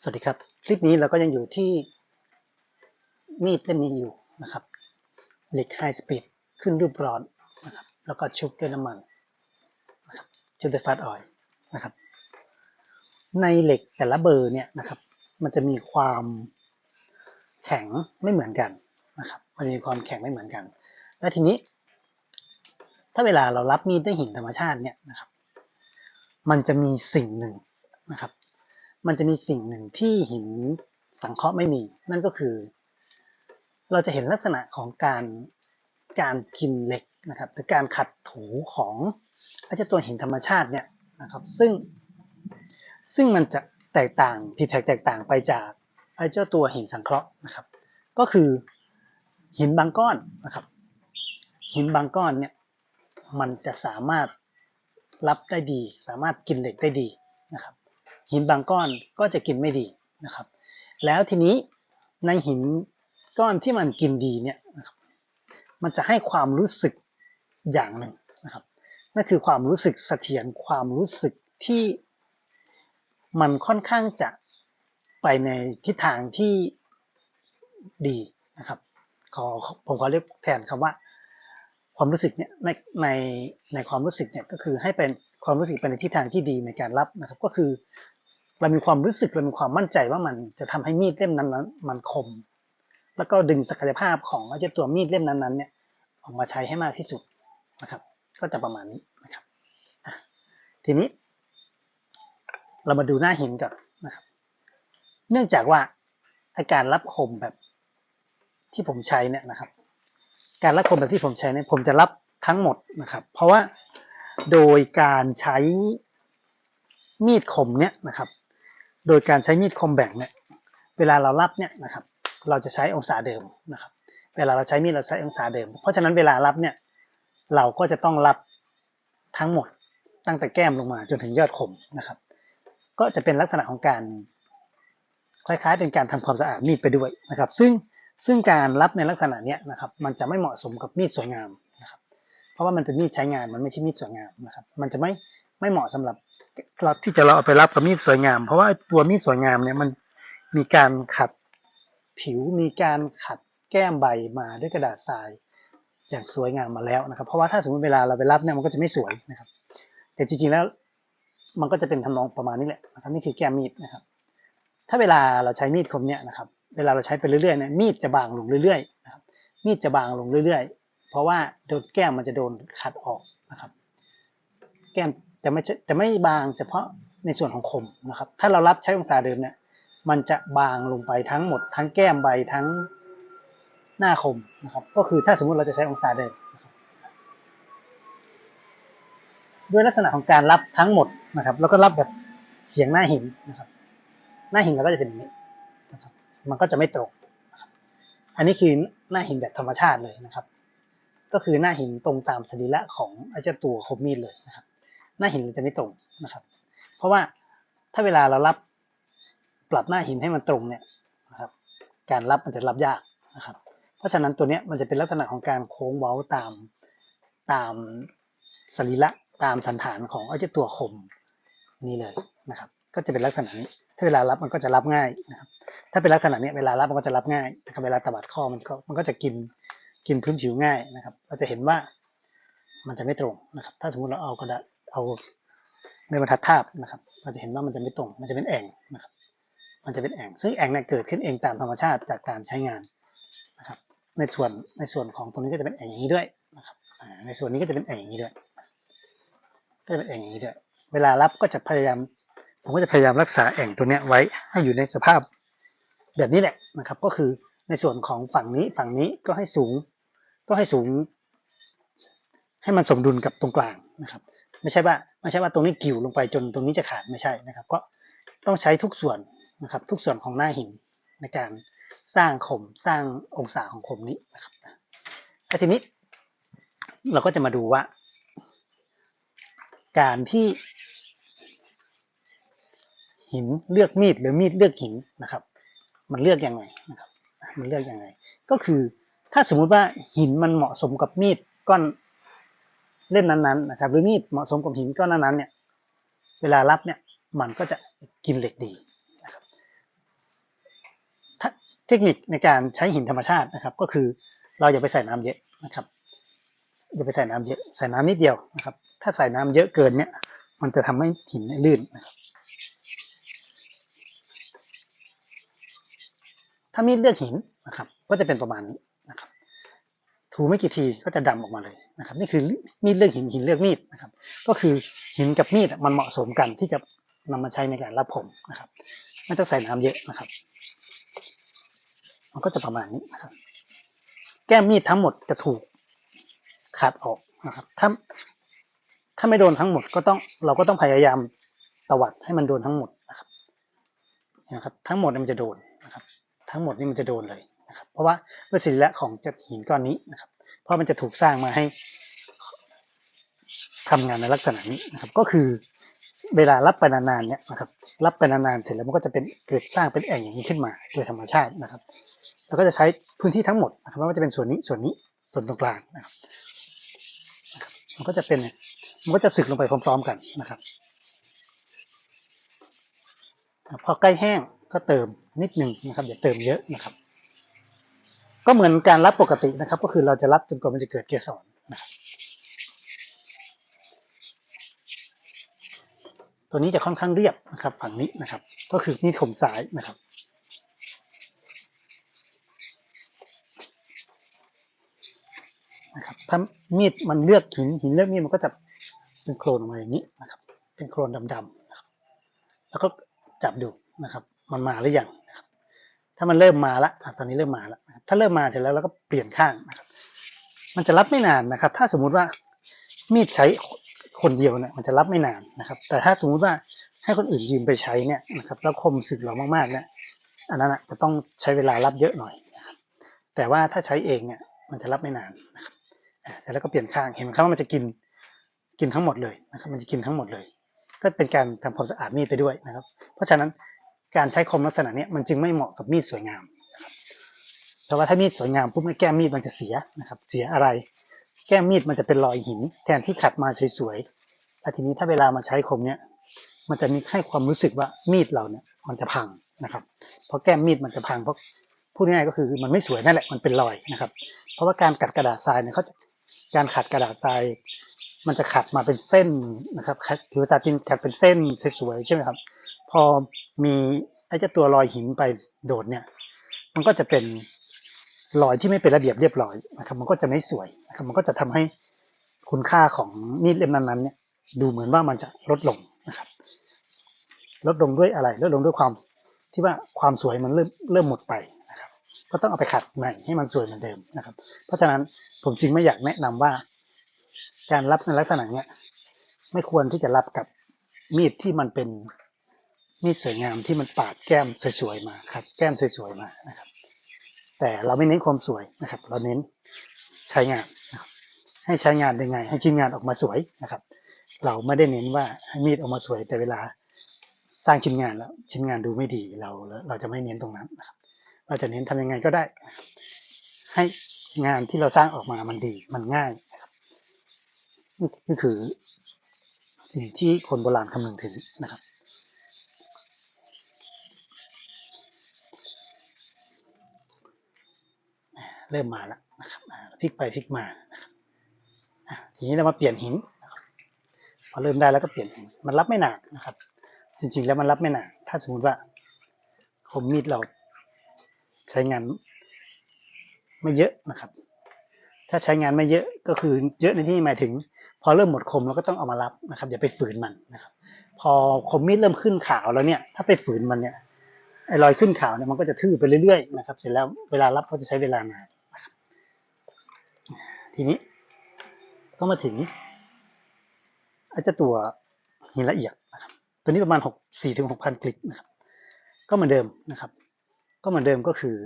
สวัสดีครับ คลิปนี้เราก็ยังอยู่ที่มีดเล่มนี้อยู่นะครับเหล็กไฮสปีดขึ้นรูปร้อนนะครับแล้วก็ชุบด้วยน้ำมันนะครับชุบด้วยฟาสออยนะครับในเหล็กแต่ละเบอร์เนี่ยนะครับมันจะมีความแข็งไม่เหมือนกันนะครับมันจะมีความแข็งไม่เหมือนกัน และทีนี้ ถ้าเวลาเรารับมีดด้วยหินธรรมชาติเนี่ยนะครับมันจะมีสิ่งหนึ่งนะครับ มันจะมีสิ่งหนึ่งที่หินสังเคราะห์ไม่มี นั่นก็คือ เราจะเห็นลักษณะของการการกินเหล็กนะครับหรือการขัดถูของไอ้เจ้าตัวหินธรรมชาติเนี่ยนะครับซึ่งซึ่งมันจะแตกต่างผิดแผกแตกต่างไปจากไอ้เจ้าตัวหินสังเคราะห์นะครับ ก็คือหินบางก้อนนะครับ หินบางก้อนเนี่ยมันจะสามารถรับได้ดี สามารถกินเหล็กได้ดีนะครับ หินบางก้อนก็จะกินไม่ดีนะครับ แล้วทีนี้ในหินก้อนที่มันกินดีเนี่ยมันจะให้ความรู้สึกอย่างหนึ่งนะครับนั่นคือความรู้สึกเสถียรความรู้สึกที่มันค่อนข้างจะไปในทิศทางที่ดีนะครับขอผมขอเรียกแทนคำว่า ความรู้สึกเนี่ยในในในความรู้สึกเนี่ยก็คือให้เป็นความรู้สึกไปในทิศทางที่ดีในการรับนะครับ ก็คือ เรามีความรู้สึกเรามีความมั่นใจว่ามันจะทำให้มีดเล่มนั้นๆมันคม แล้วก็ดึงศักยภาพของเจ้าตัวมีดเล่มนั้นๆเนี่ยออกมาใช้ให้มากที่สุดนะครับ ก็จะประมาณนี้นะครับทีนี้ เรามาดูหน้าหินก่อนนะครับ เนื่องจากว่าอาการรับคมแบบที่ผมใช้เนี่ยนะครับ การรับคมแบบที่ผมใช้เนี่ยผมจะรับทั้งหมดนะครับ เพราะว่าโดยการใช้มีดคมเนี่ยนะครับ โดยการใช้มีดคมแบ่งเนี่ยเวลาเรารับเนี่ยนะครับเราจะใช้องศาเดิมนะครับ เวลาเราใช้มีดเราใช้องศาเดิม เพราะฉะนั้นเวลารับเนี่ยเราก็จะต้องรับทั้งหมดตั้งแต่แก้มลงมาจนถึงยอดคมนะครับ ก็จะเป็นลักษณะของการคล้ายๆ เป็นการทำความสะอาดมีดไปด้วยนะครับ ซึ่งซึ่งการรับในลักษณะเนี้ยนะครับ มันจะไม่เหมาะสมกับมีดสวยงามนะครับ เพราะว่ามันเป็นมีดใช้งานมันไม่ใช่มีดสวยงามนะครับ มันจะไม่ไม่เหมาะสำหรับ ราที่จะเราเอาไปรับกับมีดสวยงาม เพราะว่าตัวมีดสวยงามเนี่ยมันมีการขัดผิวมีการขัดแก้มใบมาด้วยกระดาษทรายอย่างสวยงามมาแล้วนะครับ เพราะว่าถ้าสมมติเวลาเราไปรับเนี่ยมันก็จะไม่สวยนะครับ แต่จริงๆแล้วมันก็จะเป็นทำนองประมาณนี้แหละนะครับนี่คือแก้มมีดนะครับ ถ้าเวลาเราใช้มีดคมเนี่ยนะครับ เวลาเราใช้ไปเรื่อยๆเนี่ยมีดจะบางลงเรื่อยๆนะครับ มีดจะบางลงเรื่อยๆ เพราะว่าโดนแก้มมันจะโดนขัดออกนะครับ แก้ม จะไม่จะไม่บางเฉพาะในส่วนของคมนะครับ ถ้าเรารับใช้องศาเดิมเนี่ยมันจะบางลงไปทั้งหมด ทั้งแก้มใบทั้งหน้าคมนะครับก็คือถ้าสมมุติเราจะใช้องศาเดิมนด้วยลักษณะของการรับทั้งหมดนะครับ แล้วก็รับแบบเฉียงหน้าหินนะครับ หน้าหินเราก็จะเป็นอย่างนี้นะครับ มันก็จะไม่ตรงอันนี้คือหน้าหินแบบธรรมชาติเลยนะครับ ก็คือหน้าหินตรงตามสรีระของไอ้เจ้าตัวคมมีดเลยนะครับ หน้าหินมันจะไม่ตรงนะครับ เพราะว่าถ้าเวลาเรารับปรับหน้าหินให้มันตรงเนี่ยนะครับ การรับมันจะรับยากนะครับ เพราะฉะนั้นตัวเนี้ยมันจะเป็นลักษณะของการโค้งเว้าตามตามสรีระตามสันฐานของไอ้เจ้าตัวคมนี่เลยนะครับ ก็จะเป็นลักษณะนี้ ถ้าเวลารับมันก็จะรับง่ายนะครับ ถ้าเป็นลักษณะนี้เวลารับมันก็จะรับง่ายนะครับเวลาตบัดข้อมันก็มันก็จะกินกินพื้นผิวง่ายนะครับ เราจะเห็นว่ามันจะไม่ตรงนะครับ ถ้าสมมติเราเอากระดาษ เอาในบรรทัดทาบนะครับ เราจะเห็นว่ามันจะไม่ตรง มันจะเป็นแอ่งนะครับ มันจะเป็นแอ่ง ซึ่งแอ่งเนี่ยเกิดขึ้นเองตามธรรมชาติจากการใช้งานนะครับ ในส่วนในส่วนของตรงนี้ก็จะเป็นแอ่งอย่างนี้ด้วยนะครับในส่วนนี้ก็จะเป็นแอ่งอย่างนี้ด้วย ก็จะเป็นแอ่งอย่างนี้ด้วย เวลารับก็จะพยายาม ผมก็จะพยายามรักษาแอ่งตัวเนี้ยไว้ให้อยู่ในสภาพแบบนี้แหละนะครับ ก็คือในส่วนของฝั่งนี้ฝั่งนี้ก็ให้สูงก็ให้สูง ให้มันสมดุลกับตรงกลางนะครับ ไม่ใช่ว่าไม่ใช่ว่าตรงนี้กิ่วลงไปจนตรงนี้จะขาดไม่ใช่นะครับ ก็ต้องใช้ทุกส่วนนะครับ ทุกส่วนของหน้าหินในการสร้างคมสร้างองศาของคมนี้นะครับแล้วทีนี้เราก็จะมาดูว่า การที่หินเลือกมีดหรือมีดเลือกหินนะครับ มันเลือกยังไงนะครับ มันเลือกยังไง ก็คือถ้าสมมุติว่าหินมันเหมาะสมกับมีดก้อน เล่มนั้นๆนะครับหรือมีดเหมาะสมกับหินก้อนนั้นๆเนี่ยเวลารับเนี่ยมันก็จะกินเหล็กดีนะครับเทคนิคในการใช้หินธรรมชาตินะครับ ก็คือเราอย่าไปใส่น้ำเยอะนะครับอย่าไปใส่น้ำเยอะใส่น้ำนิดเดียวนะครับ ถ้าใส่น้ำเยอะเกินเนี่ย มันจะทำให้หินลื่นนะครับถ้ามีดเลือกหินนะครับ ก็จะเป็นประมาณนี้ ถูไม่กี่ทีก็จะดำออกมาเลยนะครับนี่คือมีดเลือกหินหินเลือกมีดนะครับ ก็คือหินกับมีดมันเหมาะสมกันที่จะนำมาใช้ในการรับผมนะครับ ไม่ต้องใส่น้ำเยอะนะครับ มันก็จะประมาณนี้นะครับ แก้มมีดทั้งหมดจะถูกขาดออกนะครับ ถ้าถ้าไม่โดนทั้งหมดก็ต้องเราก็ต้องพยายามตวัดให้มันโดนทั้งหมดนะครับนะครับ ทั้งหมดนี่มันจะโดนนะครับ ทั้งหมดนี่มันจะโดนเลย นะครับ เพราะว่าด้วยศิละของจากหินก้อนนี้นะครับ เพราะมันจะถูกสร้างมาให้ทำงานในลักษณะนี้นะครับ ก็คือเวลารับไปนานๆเนี่ยนะครับ รับไปนานๆเสร็จแล้วมันก็จะเป็นเกิดสร้างเป็นแอ่งอย่างนี้ขึ้นมาโดยธรรมชาตินะครับ แล้วก็จะใช้พื้นที่ทั้งหมดนะครับไม่ว่าจะเป็นส่วนนี้ส่วนนี้ส่วนตรงกลางนะครับนะครับมันก็จะเป็นมันก็จะสึกลงไปพร้อมๆกันนะครับพอใกล้แห้งก็เติมนิดหนึ่งนะครับอย่าเติมเยอะนะครับ ก็เหมือนการรับปกตินะครับ ก็คือเราจะรับจนกว่ามันจะเกิดเกสรนะครับตัวนี้จะค่อนข้างเรียบนะครับ ฝั่งนี้นะครับ ก็คือนี่ถมสายนะครับ นะครับ ถ้ามีดมันเลือกหินหินเลือกมีดมันก็จะเป็นโครนออกมาอย่างนี้นะครับ เป็นโครนดำๆนะครับแล้วก็จับดูนะครับ มันมาหรือยัง ถ้ามันเริ่มมาละอะตอนนี้เริ่มมาแล้วนะถ้าเริ่มมาเสร็จแล้วเราก็เปลี่ยนข้างนะครับ มันจะรับไม่นานนะครับ ถ้าสมมุติว่ามีดใช้คนเดียวเนี่ยมันจะรับไม่นานนะครับ แต่ถ้าสมมุติว่าให้คนอื่นยืมไปใช้เนี่ยนะครับแล้วคมสึกเรามากๆเนี่ยอันนั้นอะจะต้องใช้เวลารับเยอะหน่อยนะครับแต่ว่าถ้าใช้เองเนี่ยมันจะรับไม่นานนะครับอ่าเสร็จแล้วก็เปลี่ยนข้างเห็นไหมครับว่ามันจะกินกินทั้งหมดเลยนะครับ มันจะกินทั้งหมดเลย ก็เป็นการทำความสะอาดมีดไปด้วยนะครับ เพราะฉะนั้น การใช้คมลักษณะนี้มันจึงไม่เหมาะกับมีดสวยงามนะครับเพราะว่าถ้ามีดสวยงามปุ๊บแก้มมีดมันจะเสียนะครับ เสียอะไร แก้มมีดมันจะเป็นรอยหิน แทนที่ขัดมาสวยๆแล้วทีนี้ถ้าเวลามาใช้คมเนี่ยมันจะมีให้ความรู้สึกว่ามีดเราเนี่ยมันจะพังนะครับ เพราะแก้มมีดมันจะพังเพราะพูดง่ายๆก็คือมันไม่สวยนั่นแหละมันเป็นรอยนะครับ เพราะว่าการกัดกระดาษทรายเนี่ยเขาจะการขัดกระดาษทราย มันจะขัดมาเป็นเส้นนะครับขัดหรือภาษาจีนขัดเป็นเส้นสวยๆใช่ไหมครับ พอ มีไอ้เจ้าตัวรอยหินไปโดดเนี่ย มันก็จะเป็นรอยที่ไม่เป็นระเบียบเรียบร้อยนะครับ มันก็จะไม่สวยนะครับ มันก็จะทำให้คุณค่าของมีดเล่มนั้นๆเนี่ยดูเหมือนว่ามันจะลดลงนะครับ ลดลงด้วยอะไรลดลงด้วยความที่ว่าความสวยมันเริ่มเริ่มหมดไปนะครับ ก็ต้องเอาไปขัดใหม่ให้มันสวยเหมือนเดิมนะครับ เพราะฉะนั้นผมจึงไม่อยากแนะนำว่า การรับในลักษณะเนี้ยไม่ควรที่จะรับกับมีดที่มันเป็น มีดสวยงามที่มันปาดแก้มสวยๆมาครับ แก้มสวยๆมานะครับ แต่เราไม่เน้นความสวยนะครับ เราเน้นใช้งานนะครับให้ใช้งานยังไง ให้ชิ้นงานออกมาสวยนะครับ เราไม่ได้เน้นว่าให้มีดออกมาสวย แต่เวลาสร้างชิ้นงานแล้ว ชิ้นงานดูไม่ดีเราเราจะไม่เน้นตรงนั้นนะครับ เราจะเน้นทำยังไงก็ได้ ให้งานที่เราสร้างออกมามันดีมันง่ายนี่คือสิ่งที่คนโบราณคำนึงถึงนะครับ เริ่มมาแล้วนะครับพลิกไปพลิกมานะครับทีนี้เรามาเปลี่ยนหินพอเริ่มได้แล้วก็เปลี่ยนหินมันรับไม่หนานนะครับ จริงๆแล้วมันรับไม่หนานถ้าสมมุติว่าคมมีดเราใช้งานไม่เยอะนะครับ ถ้าใช้งานไม่เยอะก็คือเยอะในที่หมายถึง พอเริ่มหมดคมเราก็ต้องเอามารับนะครับ อย่าไปฝืนมันนะครับ พอคมมีดเริ่มขึ้นขาวแล้วเนี่ย ถ้าไปฝืนมันเนี่ยไอ้รอยขึ้นขาวเนี่ยมันก็จะทื่อไปเรื่อยๆนะครับ เสร็จแล้วเวลารับก็จะใช้เวลานาน ทีนี้ก็มาถึงไอ้เจ้าตัวหินละเอียดนะครับตัวนี้ประมาณหกสี่ถึงหกพันกลิกนะครับ ก็เหมือนเดิมนะครับ ก็เหมือนเดิมก็คือ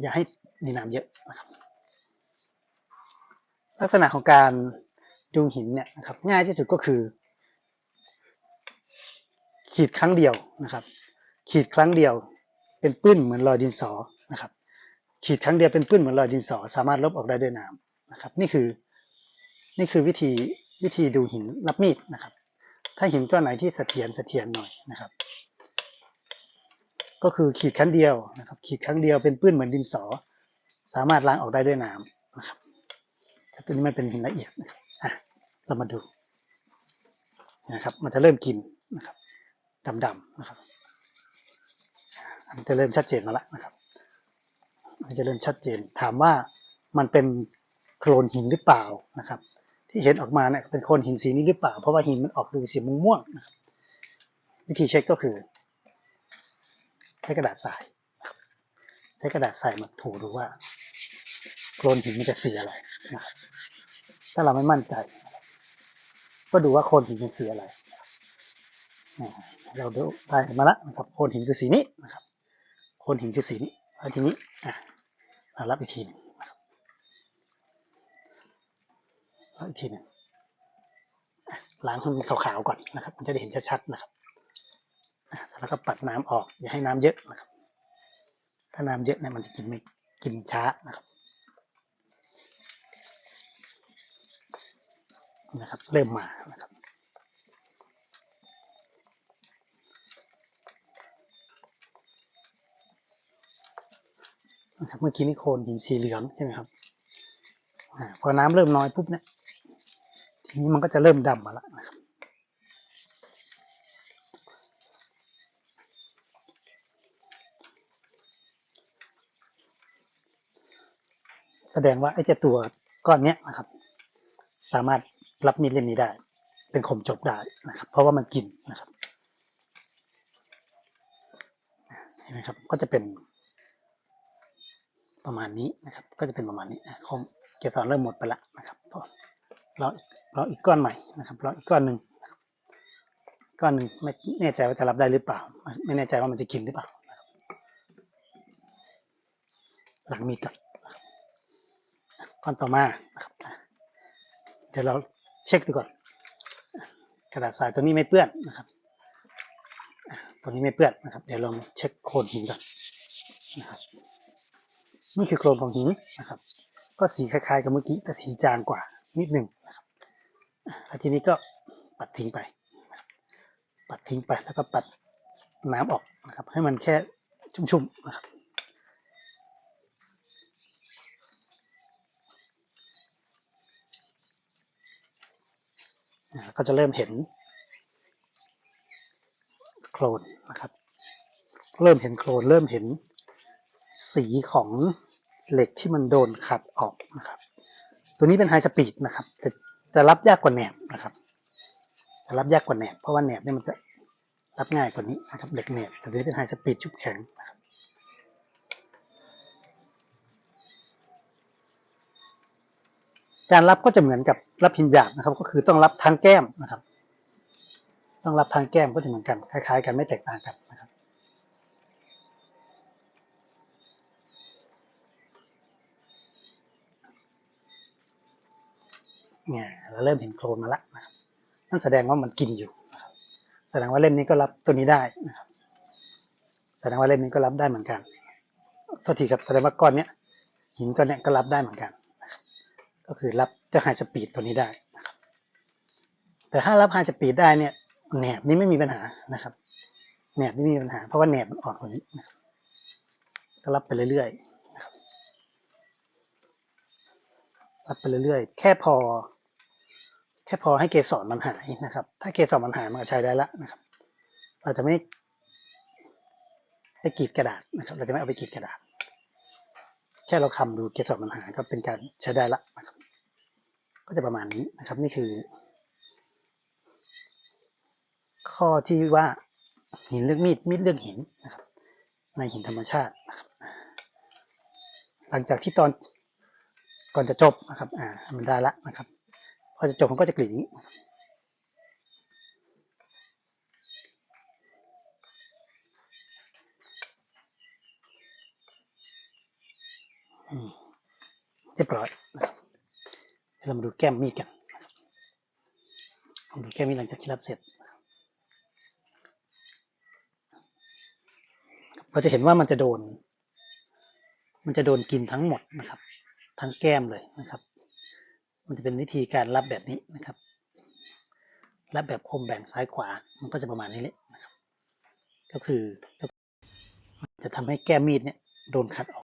อย่าให้มีน้ำเยอะนะครับ ลักษณะของการดูหินเนี่ยนะครับ ง่ายที่สุดก็คือ ขีดครั้งเดียวนะครับ ขีดครั้งเดียว เป็นปื้นเหมือนรอยดินสอ ขีดครั้งเดียวเป็นปื้นเหมือนรอยดินสอ สามารถลบออกได้ด้วยน้ำนะครับ นี่คือ นี่คือวิธีวิธีดูหินรับมีดนะครับ ถ้าหินก้อนไหนที่เสถียรเสถียรหน่อยนะครับ ก็คือขีดครั้งเดียวนะครับ ขีดครั้งเดียวเป็นปื้นเหมือนดินสอ สามารถล้างออกได้ด้วยน้ำนะครับแต่ตัวนี้มันเป็นหินละเอียดนะครับอะเรามาดูนะครับ มันจะเริ่มกินนะครับดำๆนะครับมันจะเริ่มชัดเจนมาแล้วนะครับ มันจะเริ่มชัดเจน ถามว่ามันเป็นโคลนหินหรือเปล่านะครับ ที่เห็นออกมาเนี่ยเป็นโคลนหินสีนี้หรือเปล่า เพราะว่าหินมันออกดูสีม่วงๆนะครับวิธีเช็คก็คือ ใช้กระดาษทราย ใช้กระดาษทรายมาถูดูว่าโคลนหินมันจะสีอะไรนะครับถ้าเราไม่มั่นใจ ก็ดูว่าโคลนหินเป็นสีอะไรเราดูได้มาแล้วนะครับโคลนหินคือสีนี้นะครับโคลนหินคือสีนี้แล้วทีนี้อะ รารับอีกทีหนึงนะครับรับอีกทีหนึ่งล้างให้มันขาวๆก่อนนะครับ มันจะได้เห็นชัดๆนะครับเสร็จแล้วก็ปัดน้ำออกอย่าให้น้ำเยอะนะครับ ถ้าน้ำเยอะเนี่ยมันจะกินไม่กินช้านะครับนะครับ เริ่มมานะครับ นะครับ เมื่อกี้นี่โคลนหินสีเหลืองใช่ไหมครับอพอน้ำเริ่มน้อยปุ๊บเนี่ย ทีนี้มันก็จะเริ่มดำมาแล้วนะครับแสดงว่าไอ้เจ้าตัวก้อนเนี้ยนะครับ สามารถรับมีดเล่มนี้ได้ เป็นคมจบได้นะครับ เพราะว่ามันกินนะครับเห็นไหมครับก็จะเป็น ประมาณนี้นะครับ ก็จะเป็นประมาณนี้อะคมเกสรเริ่มหมดไปล้วนะครับพอเราเราอีกก้อนใหม่นะครับเราอีกก้อนหนึ่งก้อนหนึ่งไม่แน่ใจว่าจะรับได้หรือเปล่า ไม่แน่ใจว่ามันจะกินหรือเปล่า หลังมีดก่อนนะครับก้อนต่อมานะครับเดี๋ยวเราเช็คดูก่อนกระดาษทรายตัวนี้ไม่เปื้อนนะครับตัวนี้ไม่เปื้อนนะครับ เดี๋ยวลองเช็คโคนหินก่อนนะครับ นี่คือโครงของหินนะครับ ก็สีคล้ายๆกับเมื่อกี้แต่สีจางกว่านิดหนึ่งนะครับแล้วทีนี้ก็ปัดทิ้งไป ปัดทิ้งไปแล้วก็ปัดน้ำออกนะครับ ให้มันแค่ชุ่มๆนะครับก็จะเริ่มเห็นโคลนนะครับ เริ่มเห็นโคลนเริ่มเห็น สีของเหล็กที่มันโดนขัดออกนะครับ ตัวนี้เป็นไฮสปีดนะครับจะจะรับยากกว่าแหนบนะครับ จะรับยากกว่าแหนบเพราะว่าแหนบเนี่ยมันจะรับง่ายกว่านี้นะครับเหล็กแหนบแต่ตัวนี้เป็นไฮสปีดชุบแข็งนะครับการรับก็จะเหมือนกับรับหินหยาบนะครับ ก็คือต้องรับทางแก้มนะครับ ต้องรับทางแก้มก็จะเหมือนกัน คล้าย ๆ กันไม่แตกต่างกันนะครับ เนี่ยเราเริ่มเห็นโคลนมาแล้วนะครับนั่นแสดงว่ามันกินอยู่นะครับแสดงว่าเล่มนี้ก็รับตัวนี้ได้นะครับแสดงว่าเล่มนี้ก็รับได้เหมือนกันโทษทีครับแสดงว่าก้อนเนี้ยหินก้อนเนี้ยก็รับได้เหมือนกันนะครับก็คือรับเจ้าไฮสปีดตัวนี้ได้นะครับแต่ถ้ารับไฮสปีดได้เนี่ยแหนบนี้ไม่มีปัญหานะครับแหนบนี่ไม่มีปัญหาเพราะว่าแหนบมันอ่อนกว่านี้นะครับก็รับไปเรื่อยๆรับรับไปเรื่อยๆ แค่พอ แค่พอให้เกสรมันหายนะครับ ถ้าเกสรมันหายมันก็ใช้ได้ละนะครับ เราจะไม่ไปกรีดกระดาษนะครับ เราจะไม่เอาไปกรีดกระดาษ แค่เราคำดูเกสรมันหายก็เป็นการใช้ได้ละนะครับ ก็จะประมาณนี้นะครับ นี่คือ ข้อที่ว่าหินเลือกมีด มีดเลือกหินนะครับ ในหินธรรมชาตินะครับ หลังจากที่ตอนก่อนจะจบนะครับ อ่า มันได้ละนะครับ พอจะจบมันก็จะกรีดอย่างนี้เรียบร้อยเดี๋ยวเรามาดูแก้มมีดกันมาดูแก้มมีดหลังจากที่รับเสร็จ เราจะเห็นว่ามันจะโดน มันจะโดนกินทั้งหมดนะครับ ทั้งแก้มเลยนะครับ มันจะเป็นวิธีการรับแบบนี้นะครับ รับแบบคมแบ่งซ้ายขวา มันก็จะประมาณนี้แหละนะครับ ก็คือจะทำให้แก้มมีดเนี่ยโดนขัดออก